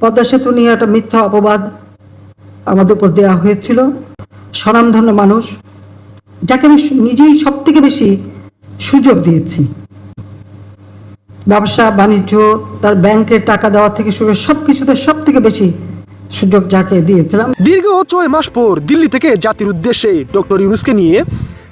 পদ্মা সেতু নিয়ে একটা মিথ্যা অপবাদ আমাদের উপর দেওয়া হয়েছিল। স্বনামধন্য মানুষ, যাকে আমি নিজেই সব থেকে বেশি সুযোগ দিয়েছি। ব্যবসা, বাণিজ্য, তার ব্যাংকের টাকা দেওয়া থেকে শুরু করে সবকিছুতে সব থেকে বেশি সুযোগ যাকে দিয়েছিলাম। দীর্ঘ ছয় মাস পর দিল্লি থেকে জাতির উদ্দেশ্যে ডক্টর ইউনুসকে নিয়ে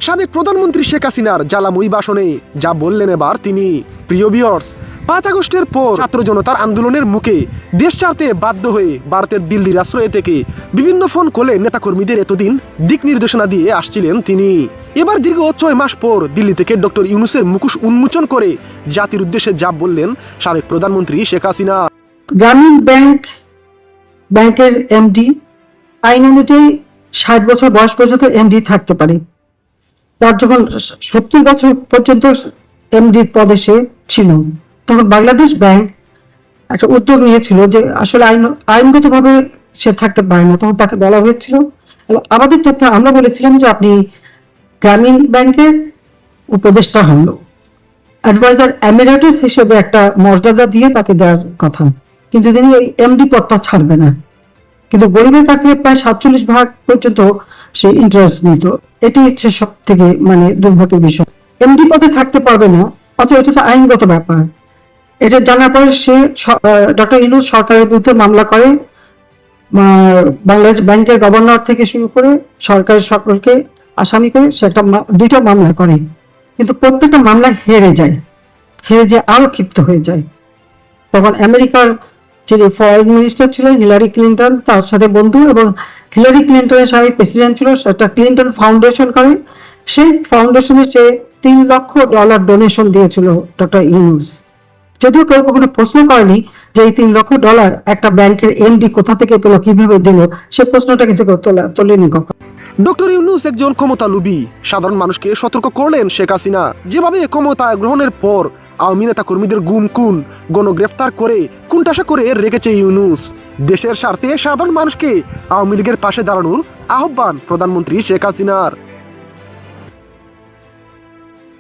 সাবেক প্রধানমন্ত্রী শেখ হাসিনার জ্বালাময়ী ভাষণে যা বললেন এবার তিনি, প্রিয় বিয়র্স পাঁচ আগস্টের পর ছাত্র জনতার আন্দোলনের মুখে দেশ ছাড়তে বাধ্য হয়ে ভারতের দিল্লির আশ্রয় থেকে বিভিন্ন ফোন কলে নেতাকর্মীদের এতদিন দিক নির্দেশনা দিয়ে আসছিলেন তিনি। এবার দীর্ঘ ছয় মাস পর দিল্লি থেকে ডক্টর ইউনুসের মুখোশ উন্মোচন করে জাতির উদ্দেশ্যে যা বললেন সাবেক প্রধানমন্ত্রী শেখ হাসিনা। গ্রামীণ ব্যাংক, ব্যাংকের এমডি আইন অনুযায়ী ষাট বছর বয়স পর্যন্ত এমডি থাকতে পারে। তার যখন সত্তর বছর পর্যন্ত এমডি পদে সে ছিল। তখন বাংলাদেশ ব্যাংক একটা উদ্যোগ নিয়েছিল যে আসলে আইন, আইনগতভাবে সে থাকতে পারে না। তখন তাকে বলা হয়েছিল। এবং আমাদের তথ্য, আমরা বলেছিলাম যে আপনি গ্রামীণ ব্যাংকের উপদেষ্টা হন। অ্যাডভাইজার এমিরেটাস হিসেবে একটা মর্যাদা দিয়ে তাকে দেওয়ার কথা। কিন্তু তিনি ওই এমডি পদটা ছাড়বে না। কিন্তু গরিবের কাছ থেকে প্রায় সাতচল্লিশ ভাগ পর্যন্ত সে ইন্টারেস্ট নিত। এটি হচ্ছে সব থেকে মানে দুর্ভাগ্যের বিষয়। এমডি পদে থাকতে পারবে না, অথচ এটা তো আইনগত ব্যাপার। এটা জানার পরে সে ডক্টর ইনুস সরকারের বিরুদ্ধে মামলা করে বাংলাদেশ ব্যাংকের গভর্নর থেকে শুরু করে সরকারের সকলকে আসামি করে সে একটা মা- দুইটা মামলা করে। কিন্তু প্রত্যেকটা মামলা হেরে যায়, হেরে যে আরও ক্ষিপ্ত হয়ে যায়। তখন আমেরিকার যিনি ফরেন মিনিস্টার ছিলেন, হিলারি ক্লিন্টন, তার সাথে বন্ধু এবং হিলারি ক্লিন্টনের সাথে প্রেসিডেন্ট ছিল সেটা ক্লিন্টন ফাউন্ডেশন করে। সেই ফাউন্ডেশনের চেয়ে তিন লক্ষ ডলার ডোনেশন দিয়েছিল ডক্টর ইউনুস যদিও কেউ কখনো প্রশ্ন করেনি যে এই তিন লক্ষ ডলার একটা ব্যাংকের এমডি কোথা থেকে পেল, কীভাবে দিল, সে প্রশ্নটা কিন্তু কেউ তোলা- তোলেনি কখনো। ডক্টর ইউনুস একজন ক্ষমতা লুবি। সাধারণ মানুষকে সতর্ক করলেন শেখ হাসিনা। যেভাবে ক্ষমতা গ্রহণের পর আওয়ামী নেতা কর্মীদের গুম, খুন, গণগ্রেফতার করে কুণ্ঠাসা করে রেখেছে ইউনুস। দেশের স্বার্থে সাধারণ মানুষকে আওয়ামী লীগের পাশে দাঁড়ানোর আহ্বান প্রধানমন্ত্রী শেখ হাসিনার।